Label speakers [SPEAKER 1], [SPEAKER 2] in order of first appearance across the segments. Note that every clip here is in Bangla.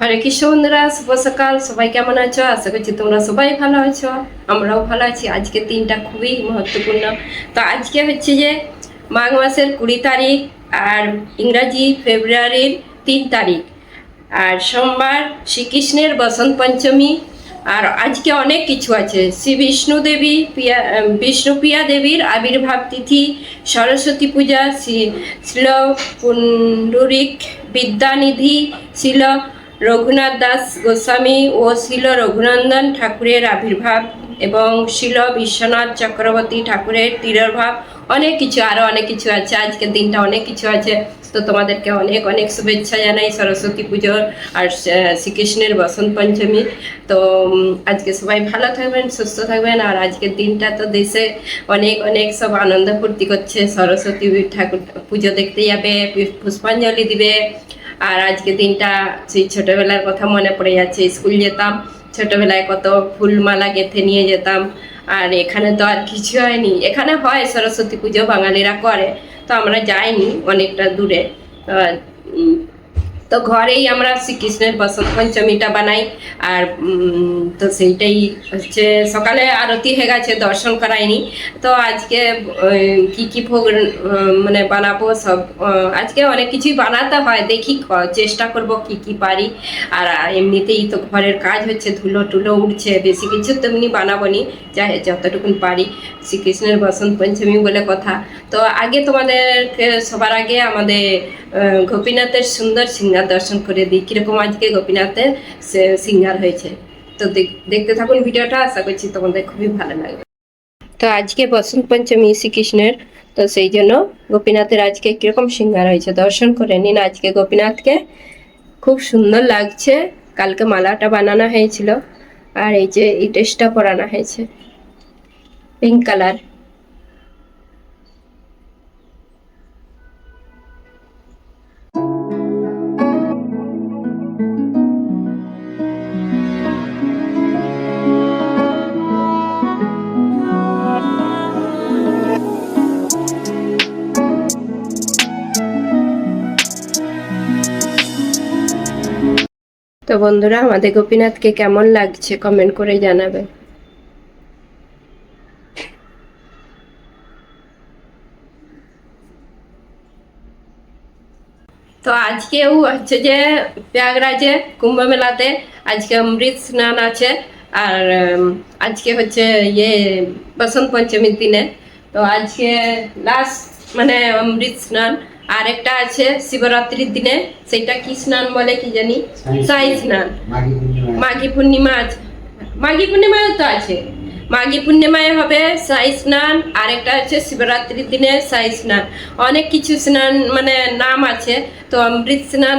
[SPEAKER 1] হরে কৃষ্ণ বন্ধুরা শুভ সকাল। সবাই কেমন আছো? আশা করছি তোমরা সবাই ভালো আছো। আমরাও ভালো আছি। আজকে দিনটা খুবই মহত্বপূর্ণ। তো আজকে হচ্ছে যে মাঘ মাসের কুড়ি তারিখ আর ইংরাজি ফেব্রুয়ারির তিন তারিখ। আর সোমবার শ্রীকৃষ্ণের বসন্ত পঞ্চমী। আর আজকে অনেক কিছু আছে। শ্রী বিষ্ণু দেবী, পিয়া বিষ্ণুপ্রিয়া দেবীর আবির্ভাব তিথি, সরস্বতী পূজা, শ্রী শিল পুণ্ডরিক বিদ্যানিধি শিল রঘুনাথ দাস গোস্বামী ও শিল রঘুনন্দন ঠাকুরের আবির্ভাব এবং শিল বিশ্বনাথ চক্রবর্তী ঠাকুরের তিরোভাব। অনেক কিছু আরও অনেক কিছু আছে। আজকের দিনটা অনেক কিছু আছে। তো তোমাদেরকে অনেক অনেক শুভেচ্ছা জানাই সরস্বতী পুজোর আর শ্রীকৃষ্ণের বসন্ত পঞ্চমী। তো আজকে সবাই ভালো থাকবেন, সুস্থ থাকবেন। আর আজকের দিনটা তো দেশে অনেক অনেক সব আনন্দ ফুর্তি করছে। সরস্বতী ঠাকুর, পুজো দেখতে যাবে, পুষ্পাঞ্জলি দিবে। আর আজকে দিনটা সেই ছোটবেলার কথা মনে পড়ে যাচ্ছে। স্কুল যেতাম, ছোটবেলায় কত ফুলমালা গেঁথে নিয়ে যেতাম। আর এখানে তো আর কিছু হয়নি। এখানে হয়, সরস্বতী পুজো বাঙালিরা করে। তো আমরা যাইনি অনেকটা দূরে। তো ঘরেই আমরা শ্রীকৃষ্ণের বসন্ত পঞ্চমীটা বানাই আর তো সেইটাই হচ্ছে সকালে আরতি হয়ে গেছে, দর্শন করাইনি। তো আজকে কি কি ভোগ মানে বানাবো সব আজকে অনেক কিছুই বানাতে হয়। দেখি চেষ্টা করব কি কি পারি। আর এমনিতেই তো ঘরের কাজ হচ্ছে, ধুলো টুলো উঠছে, বেশি কিছু তেমনি বানাবো নি যাই যতটুকুন পারি, শ্রীকৃষ্ণের বসন্ত পঞ্চমী বলে কথা। তো আগে তোমাদেরকে সবার আগে আমাদের গোপীনাথের সুন্দর সিঙ্গার দর্শন করে দিই। কীরকম আজকে গোপীনাথের সিঙ্গার হয়েছে। তো দেখ- দেখতে থাকুন ভিডিওটা, আশা করছি তোমাদের খুবই ভালো লাগবে। তো আজকে বসন্ত পঞ্চমী শ্রীকৃষ্ণের, তো সেই জন্য গোপীনাথের আজকে কীরকম সিঙ্গার হয়েছে দর্শন করে নিন। আজকে গোপীনাথকে খুব সুন্দর লাগছে। কালকে মালাটা বানানো হয়েছিল। আর এই যে এই ড্রেসটা পরানো হয়েছে। Pink colour. তো বন্ধুরা, আমাদের গোপীনাথকে কেমন লাগছে কমেন্ট করে জানাবে? তো আজকেও হচ্ছে যে প্রয়াগরাজে কুম্ভ মেলাতে আজকে অমৃত স্নান আছে আর আজকে হচ্ছে ইয়ে বসন্ত পঞ্চমীর দিনে। তো আজকে লাস্ট মানে অমৃত স্নান আর একটা আছে শিবরাত্রির দিনে সেটা কি স্নান বলে কি জানি? সাই স্নান। মাঘী পূর্ণিমা আছে। মাঘী পূর্ণিমায় তো আছে। মাঘী পূর্ণিমায় হবে সাই স্নান আর একটা আছে শিবরাত্রির দিনে সাই স্নান। অনেক কিছু স্নান মানে নাম আছে তো অমৃত স্নান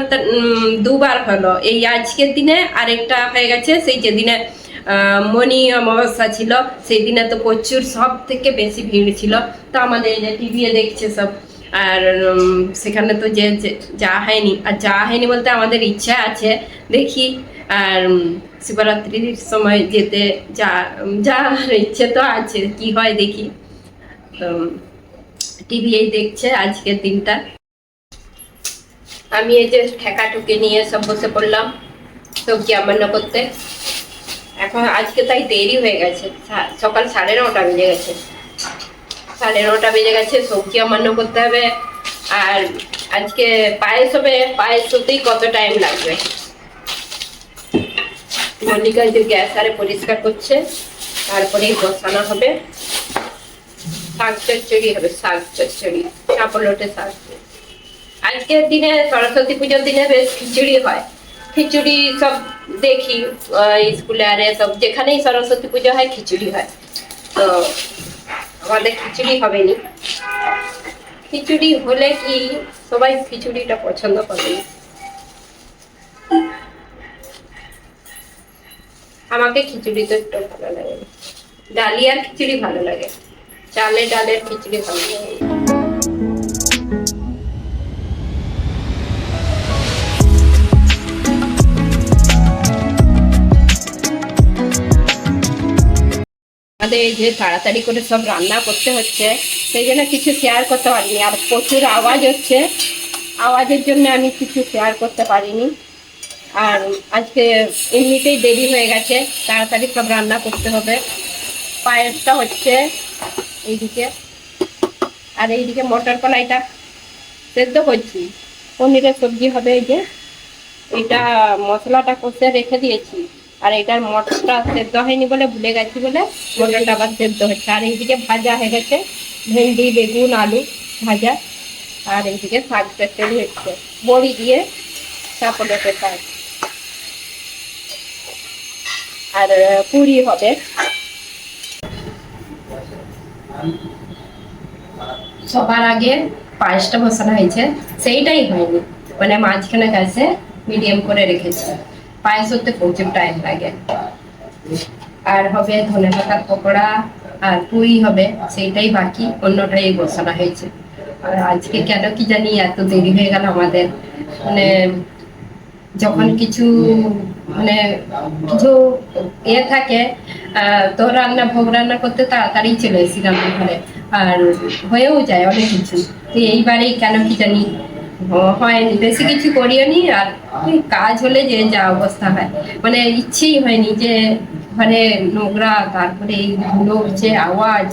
[SPEAKER 1] দুবার হলো। এই আজকের দিনে আরেকটা হয়ে গেছে সেই যেদিনে মণি অমাবস্যা ছিল সেই দিনে তো প্রচুর সব থেকে বেশি ভিড় ছিল। তো আমাদের এই যে টিভি দেখছে সব। আর সেখানে তো যে, যে- হয়নি, আর যাওয়া হয়নি বলতে আমাদের ইচ্ছা আছে, দেখি। আর শিবরাত্রির সময় যেতে যা যাওয়ার ইচ্ছে তো আছে, কি হয় দেখি। টিভি এই দেখছে আজকের দিনটা। আমি এই যে ঠেকা টুকে নিয়ে সব বসে পড়লাম, সবজি আমান্য করতে। এখন আজকে তাই দেরি হয়ে গেছে সকাল সাড়ে নটা বেজে গেছে। সাড়ে নটা বেজে গেছে, সবজি আমান্য করতে হবে। আর আজকে পায়েস হবে, পায়েস হতেই কত টাইম লাগবে? মল্লিকা যে গ্যাস আরে পরিষ্কার করছে, তারপরেই বসানো হবে। শাক চচ্চড়ি হবে, শাক চচ্চড়ি চাপলোটে শাক। আজকের দিনে সরস্বতী পুজোর দিনে বেশ খিচুড়ি হয়। খিচুড়ি সব দেখি স্কুলে আরে সব যেখানেই সরস্বতী পুজো হয়, খিচুড়ি হয়। তো আমাদের খিচুড়ি হবে নি খিচুড়ি হলে কি সবাই খিচুড়িটা পছন্দ করে। আমাকে খিচুড়ি তো একটু ভালো লাগে। ডালিয়ার খিচুড়ি ভালো লাগে। চালে ডালের খিচুড়ি ভালো লাগে। আমাদের এই যে তাড়াতাড়ি করে সব রান্না করতে হচ্ছে, সেই জন্য কিছু শেয়ার করতে পারিনি। আর প্রচুর আওয়াজ হচ্ছে। আওয়াজের জন্য আমি কিছু শেয়ার করতে পারিনি। আর আজকে এমনিতেই দেরি হয়ে গেছে। তাড়াতাড়ি সব রান্না করতে হবে। পায়েসটা হচ্ছে এইদিকে। আর এইদিকে মটর কলাইটা সেদ্ধ করছি। পনিরের সবজি হবে এই যে। এটা মশলাটা কষে রেখে দিয়েছি। আর এটার মটরটা সেদ্ধ হয়নি বলে ভুলে গেছি বলে মটরটা আবার সেদ্ধ হচ্ছে। আর এইদিকে ভাজা হয়ে গেছে ভেন্ডি, বেগুন, আলু ভাজা। আর এইদিকে শাক চচ্চড়ি হচ্ছে। বড়ি দিয়ে সাপোর্টের শাক আর পুরি হবে। সবার আগে পায়েসটা বসানো হয়েছে। সেইটাই হয়নি। মানে মাঝখানে গেছে মিডিয়াম করে রেখেছি। পায়েস হতে প্রচুর টাইম লাগে। আর হবে ধনে পাতার পকোড়া, আর পুরি হবে, সেইটাই বাকি, অন্যটাই বসানো হয়েছে। আর আজকে কেন কি জানি এত দেরি হয়ে গেল আমাদের। মানে যখন কিছু মানে কিছু ইয়ে থাকে তো রান্না, ভোগ রান্না করতে তাড়াতাড়ি চলে এসেছিলাম রান্নাঘরে আর হয়েও যায় অনেক কিছু। তো এইবারেই কেন কি জানি হয়নি বেশি কিছু করিও নি আর কাজ হলে যে যা অবস্থা হয়। মানে ইচ্ছেই হয়নি যে মানে নোংরা, তারপরে এই ধুলো হচ্ছে, আওয়াজ,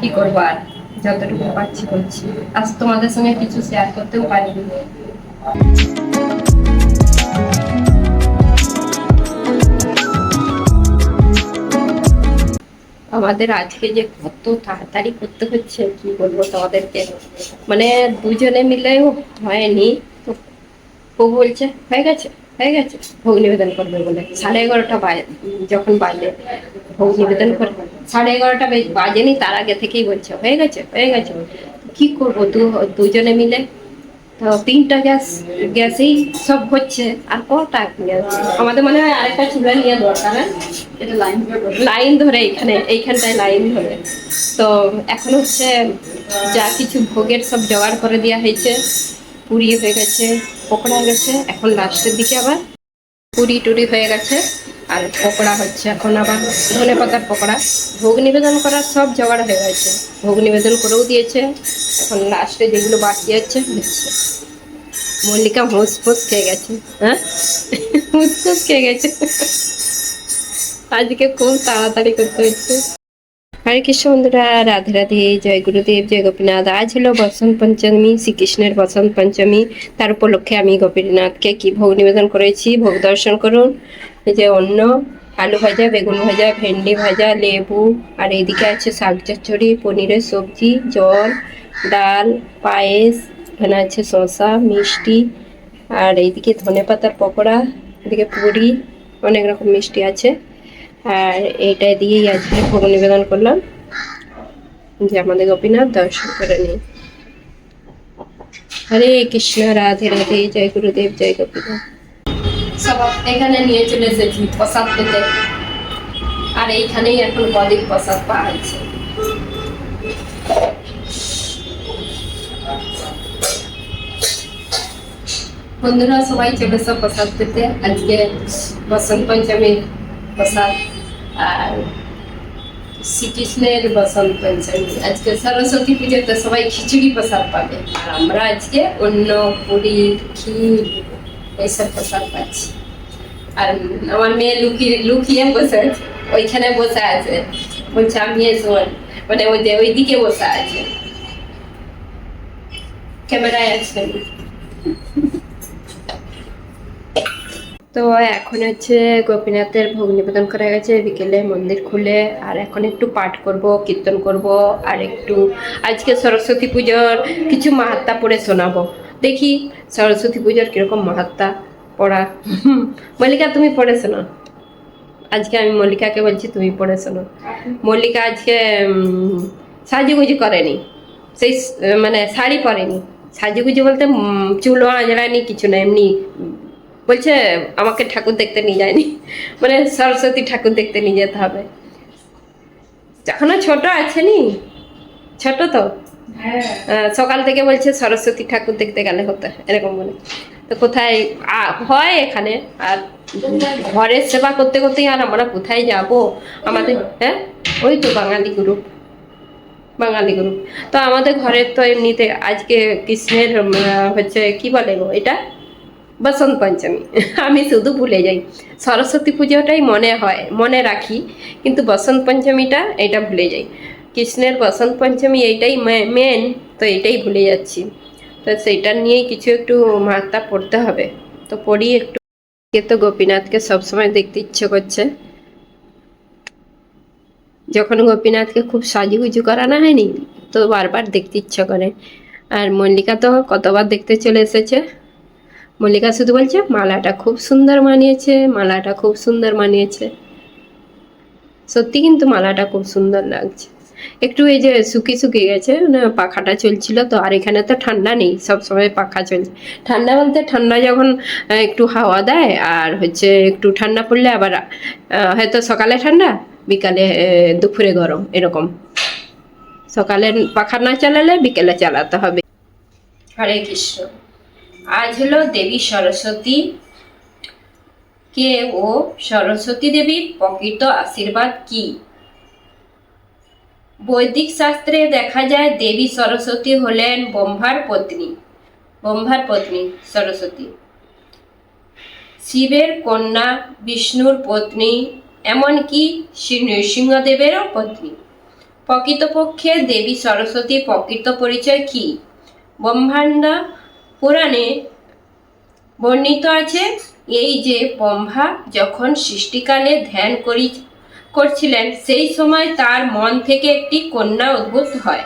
[SPEAKER 1] কি করব আর? যতটুকু পাচ্ছি করছি। আজ তোমাদের সঙ্গে কিছু শেয়ার করতেও পারিনি। আমাদের আজকে যে কত তাড়াতাড়ি করতে হচ্ছে, কি বলব তোমাদেরকে? মানে দুজনে মিলেও হয়নি। তো ও বলছে, হয়ে গেছে হয়ে গেছে, ভোগ নিবেদন করবে বলে। সাড়ে এগারোটা যখন বাজে, ভোগ নিবেদন করবে। সাড়ে এগারোটা বাজেনি, তার আগে থেকেই বলছে, হয়ে গেছে হয়ে গেছে। কি করব দু, দুজনে মিলে? তো তিনটা গ্যাস গ্যাসেই সব হচ্ছে। আর কটা গ্যাস? আমাদের মনে হয় আরেকটা চুলা নিয়ে দরকার হ্যাঁ?
[SPEAKER 2] এটা লাইন
[SPEAKER 1] লাইন ধরে এখানে এইখানটায় লাইন ধরে। তো এখন হচ্ছে যা কিছু ভোগের সব জোগাড় করে দেওয়া হয়েছে পুরিয়ে হয়ে গেছে পকোড়া গেছে এখন লাস্টের দিকে আবার পুরি টুরি হয়ে গেছে। আর পকোড়া হচ্ছে। এখন আবার ধনে পাতার পকোড়া। ভোগ নিবেদন করার সব জোগাড় হয়ে গেছে। ভোগ নিবেদন করেও দিয়েছে। এখন লাস্টে যেগুলো বাকি আছে মল্লিকা হোঁস ফোঁস খেয়ে গেছে। হ্যাঁ? হোঁস খেয়ে গেছে। আজকে খুব তাড়াতাড়ি করতে হচ্ছে। হরে কৃষ্ণ বন্ধুরা, রাধে রাধে, জয় গুরুদেব, জয় গোপীনাথ। আজ হলো বসন্ত পঞ্চমী, শ্রীকৃষ্ণের বসন্ত পঞ্চমী। তার উপলক্ষে আমি গোপীনাথকে কি ভোগ নিবেদন করেছি, ভোগ দর্শন করুন। এই যে অন্য আলু ভাজা, বেগুন ভাজা, ভেন্ডি ভাজা, লেবু, আর এইদিকে আছে শাক চচ্চড়ি, পনিরের সবজি, জল, ডাল, পায়েস, এখানে আছে শসা, মিষ্টি, আর এইদিকে ধনে পাতার পকোড়া, এদিকে পুরি, অনেক রকম মিষ্টি আছে। আর এটা দিয়েই আজকে ভোগ নিবেদন করলাম যে আমাদের গোপীনাথ দর্শন করে নিই হরে কৃষ্ণ, রাধে রাধে, জয় গুরুদেব, জয় গোপীনাথ। সব এখানে নিয়ে চলে এসেছি প্রসাদ পেতে। আর এইখানেই এখন কদিন প্রসাদ পাওয়া যাচ্ছে বন্ধুরা, সবাই চলে এসো প্রসাদ পেতে। আজকে বসন্ত পঞ্চমীর প্রসাদ। আর শ্রীকৃষ্ণের বসন্ত পঞ্চমী আজকে সরস্বতী পুজোতে সবাই খিচুড়ি প্রসাদ পাবে আর আমরা আজকে অন্য পুরি ক্ষীর এইসব প্রসাদ পাচ্ছি আর আমার মেয়ে লুকিয়ে লুকিয়ে বসে আছে ওইখানে বসে আছে বলছে আমি এসো মানে ওই যে ওইদিকে বসে আছে ক্যামেরায় আছে তো এখন হচ্ছে গোপীনাথের ভোগ নিবেদন করা গেছে। বিকেলে মন্দির খুলে আর এখন একটু পাঠ করব, কীর্তন করব আর একটু আজকে সরস্বতী পুজোর কিছু মাহাত্মা পড়ে শোনাবো। দেখি সরস্বতী পুজোর কীরকম মাহাত্মা পড়া। মল্লিকা, তুমি পড়ে শোনো। আজকে আমি মল্লিকাকে বলছি, তুমি পড়ে শোনো। মল্লিকা আজকে সাজুগুজু করেনি। সেই মানে শাড়ি পরেনি। সাজুগুজু বলতে চুলও আঁচড়ায়নি কিছু না, এমনি বলছে আমাকে ঠাকুর দেখতে নিয়ে যায়নি। মানে সরস্বতী ঠাকুর দেখতে নিয়ে যেতে হবে। এখনও ছোট আছে নি? ছোট তো?
[SPEAKER 2] হ্যাঁ।
[SPEAKER 1] সকাল থেকে বলছে সরস্বতী ঠাকুর দেখতে গেলে হতো। এরকম বলে। তো কোথায় হয় এখানে। আর ঘরের সেবা করতে করতেই আর আমরা কোথায় যাব? আমাদের হ্যাঁ? ওই তো বাঙালি গ্রুপ। বাঙালি গ্রুপ। তো আমাদের ঘরের তো এমনিতে আজকে কৃষ্ণের হচ্ছে কি বলে গো এটা? বসন্ত পঞ্চমী। আমি শুধু ভুলে যাই। সরস্বতী পুজোটাই মনে হয়, মনে রাখি, কিন্তু বসন্ত পঞ্চমীটা এটা ভুলে যাই। কৃষ্ণের বসন্ত পঞ্চমী এইটাই মেন তো এটাই ভুলে যাচ্ছি। তো সেইটা নিয়েই কিছু একটু মাত্রা পড়তে হবে। তো পড়ি একটু। তো গোপীনাথকে সবসময় দেখতে ইচ্ছে করছে। যখন গোপীনাথকে খুব সাজুগুজু করানো হয়নি, তো বারবার দেখতে ইচ্ছা করে। আর মল্লিকা তো কতবার দেখতে চলে এসেছে। মল্লিকা শুধু বলছে, মালাটা খুব সুন্দর মানিয়েছে, মালাটা খুব সুন্দর মানিয়েছে। সত্যি কিন্তু মালাটা খুব সুন্দর লাগছে। একটু এই যে শুকিয়ে শুকিয়ে গেছে পাখাটা চলছিল তো, আর এখানে তো ঠান্ডা নেই, সব সময় পাখা চলছে। ঠান্ডা বলতে ঠান্ডা যখন একটু হাওয়া দেয়, আর হচ্ছে একটু ঠান্ডা পড়লে আবার হয়তো সকালে ঠান্ডা, বিকালে দুপুরে গরম, এরকম। সকালে পাখা না চালালে বিকেলে চালাতে হবে। হরে কৃষ্ণ। আজ হলো দেবী সরস্বতী। কে ও সরস্বতী দেবীর প্রকৃত আশীর্বাদ কি? বৈদিক শাস্ত্রে দেখা যায়, দেবী সরস্বতী হলেন ব্রহ্মার পত্নী। ব্রহ্মার পত্নী সরস্বতী। শিবের কন্যা, বিষ্ণুর পত্নী, এমনকি শ্রী নৃসিংহদেবেরও পত্নী। প্রকৃতপক্ষে দেবী সরস্বতী প্রকৃত পরিচয় কি? ব্রহ্মাণ্ড পুরাণে বর্ণিত আছে, এই যে ব্রহ্মা যখন সৃষ্টিকালে ধ্যান করি, করছিলেন, সেই সময় তার মন থেকে একটি কন্যা উদ্ভূত হয়।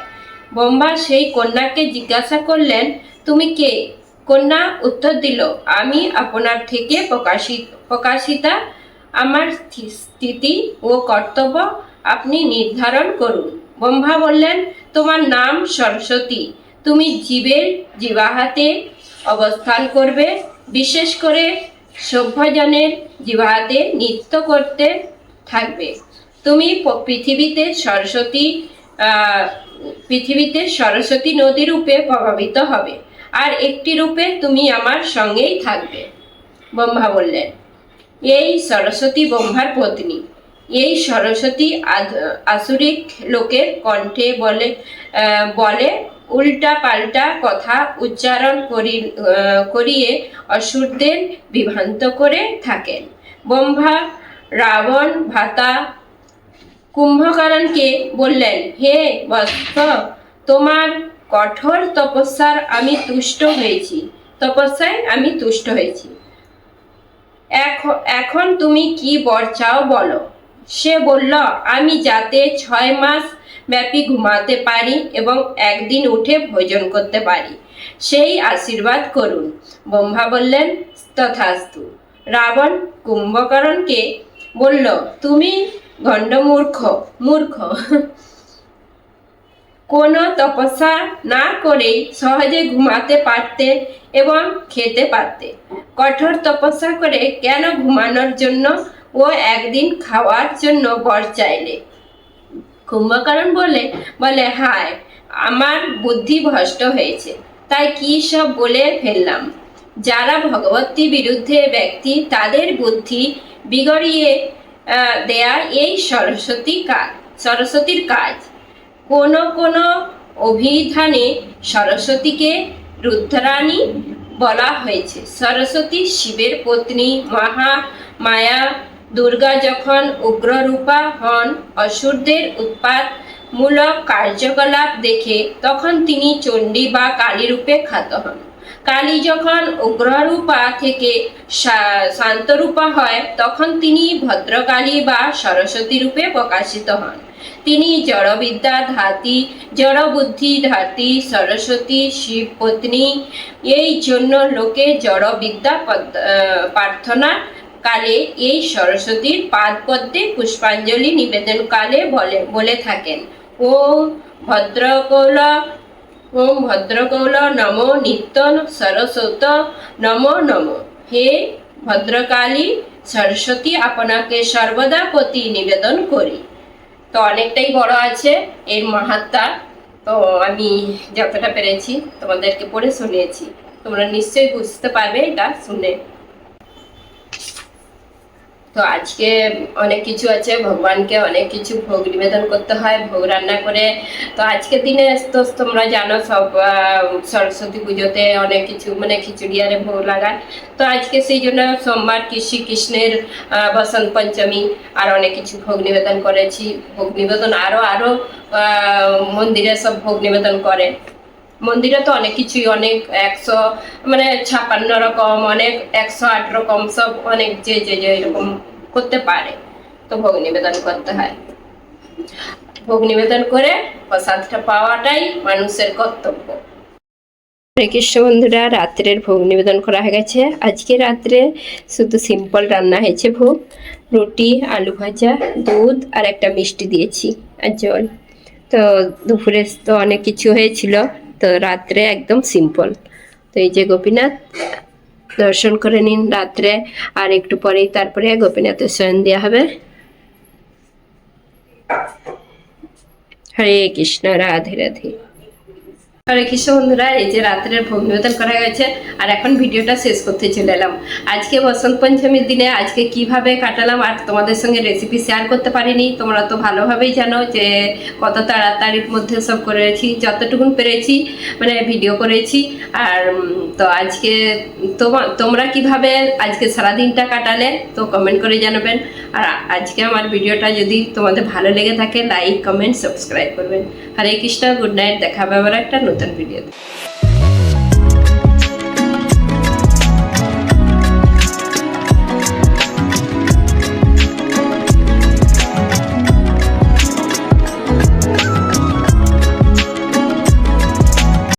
[SPEAKER 1] ব্রহ্মা সেই কন্যাকে জিজ্ঞাসা করলেন, তুমি কে? কন্যা উত্তর দিল, আমি আপনার থেকে প্রকাশিত, প্রকাশিতা, আমার স্থিতি ও কর্তব্য আপনি নির্ধারণ করুন। ব্রহ্মা বললেন, তোমার নাম সরস্বতী। তুমি জীবের জীবাহাতে অবস্থান করবে, বিশেষ করে সভ্যজনের জীবাহাতে নৃত্য করতে থাকবে। তুমি পৃথিবীতে সরস্বতী পৃথিবীতে সরস্বতী নদী রূপে প্রভাবিত হবে, আর একটি রূপে তুমি আমার সঙ্গেই থাকবে, ব্রহ্মা বললেন। এই সরস্বতী ব্রহ্মার পত্নী। এই সরস্বতী আসুরিক লোকের কণ্ঠে বলে বলে উল্টা পাল্টা কথা উচ্চারণ করি করিয়ে অসুরদের বিভ্রান্ত করে থাকেন। ব্রহ্মা, রাবণ, ভাতা, কুম্ভকরণকে বললেন, হে বৎস, তোমার কঠোর তপস্যার আমি তুষ্ট হয়েছি। তপস্যায় আমি তুষ্ট হয়েছি। এখ- এখন তুমি কি বর চাও বলো? সে বলল, আমি যাতে ছয় মাস ব্যাপী ঘুমাতে পারি এবং একদিন উঠে ভোজন করতে পারি। সেই আশীর্বাদ করুন, ব্রহ্মা বললেন, তথাস্তু। রাবণ কুম্ভকরণকে বলল, তুমি গণ্ডমূর্খ মূর্খ। কোনো তপস্যা না করেই সহজে ঘুমাতে পারতে এবং খেতে পারতে। কঠোর তপস্যা করে কেন ঘুমানোর জন্য ও একদিন খাওয়ার জন্য বর চাইলে? কুম্ভকরণ বলে বলে, হায়, আমার বুদ্ধি ভ্রষ্ট হয়েছে। তাই কি সব বলে ফেললাম? যারা ভগবতী বিরুদ্ধে ব্যক্তি তাদের বুদ্ধি বিগড়িয়ে দেয়া এই সরস্বতী কাজ সরস্বতীর কাজ। কোন কোন অভিধানে সরস্বতীকে রুদ্রাণী বলা হয়েছে। সরস্বতী শিবের পত্নী, মহা, মায়া দুর্গা যখন উগ্ররূপা হন, অসুরদের উৎপাত মূলক কার্যকলাপ দেখে তখন তিনি চণ্ডী বা কালী রূপে খ্যাত হন। কালী যখন উগ্ররূপা থেকে শান্তরূপা হয়, তখন তিনি ভদ্রকালী বা সরস্বতী রূপে প্রকাশিত হন। তিনি জড়বিদ্যা ধাতি, জড়বুদ্ধি ধাতি, সরস্বতী শিব পত্নী এই জন্য লোকে জড়বিদ্যা প্রার্থনা কালে এই সরস্বতীর পাদ পদ্মে পুষ্পাঞ্জলি নিবেদন কালে বলে বলে থাকেন। ও ভদ্রকৌল, ওম ভদ্রকৌল নম নিত্য সরস্বত নম নম। হে ভদ্রকালী, সরস্বতী আপনাকে সর্বদা প্রতি নিবেদন করি। তো অনেকটাই বড় আছে এর মাহাত্মা তো আমি যতটা পেরেছি তোমাদেরকে পড়ে শুনিয়েছি। তোমরা নিশ্চয়ই বুঝতে পারবে এটা শুনে। তো আজকে অনেক কিছু আছে, ভগবানকে অনেক কিছু ভোগ নিবেদন করতে হয়, ভোগ রান্না করে। তো আজকের দিনে তো তোমরা জানো সব সরস্বতী পুজোতে অনেক কিছু মানে খিচুড়ি আরে ভোগ লাগায় তো আজকে সেই জন্য সোমবার কৃষি কৃষ্ণের বসন্ত পঞ্চমী আর অনেক কিছু ভোগ নিবেদন করেছি। ভোগ নিবেদন আরও আরও মন্দিরে সব ভোগ নিবেদন করে। মন্দিরে তো অনেক কিছুই, অনেক একশো মানে ছাপান্ন রকম, অনেক একশো আট রকম, সব অনেক যে যে যে এরকম করতে পারে। তো ভোগ নিবেদন করতে হয়। ভোগ নিবেদন করে প্রসাদটা পাওয়াটাই মানুষের কর্তব্য। কৃষ্ণ বন্ধুরা, রাত্রের ভোগ নিবেদন করা হয়ে গেছে। আজকে রাত্রে শুধু সিম্পল রান্না হয়েছে ভোগ। রুটি, আলু ভাজা, দুধ আর একটা মিষ্টি দিয়েছি। আর জল। তো দুপুরে তো অনেক কিছু হয়েছিল। তো রাত্রে একদম সিম্পল তো এই যে গোপীনাথ, দর্শন করে নিন রাত্রে, আর একটু পরেই তারপরে গোপীনাথের শয়ন দেওয়া হবে। হরে কৃষ্ণ, রাধে রাধে। হরে কৃষ্ণ বন্ধুরা, এই যে রাত্রের ভোগ নিবেদন করা হয়েছে, আর এখন ভিডিওটা শেষ করতে চলে এলাম। আজকে বসন্ত পঞ্চমীর দিনে আজকে কীভাবে কাটালাম, আর তোমাদের সঙ্গে রেসিপি শেয়ার করতে পারিনি, তোমরা তো ভালোভাবেই জানো যে কত তাড়াতাড়ির মধ্যে সব করেছি, যতটুকুন পেরেছি মানে ভিডিও করেছি। আর তো আজকে তোমা, তোমরা কীভাবে আজকে সারাদিনটা কাটালে, তো কমেন্ট করে জানাবেন। আর আজকে আমার ভিডিওটা যদি তোমাদের ভালো লেগে থাকে লাইক কমেন্ট সাবস্ক্রাইব করবেন। হরে কৃষ্ণ গুড নাইট দেখা হবে আবার একটা নতুন ভিডিও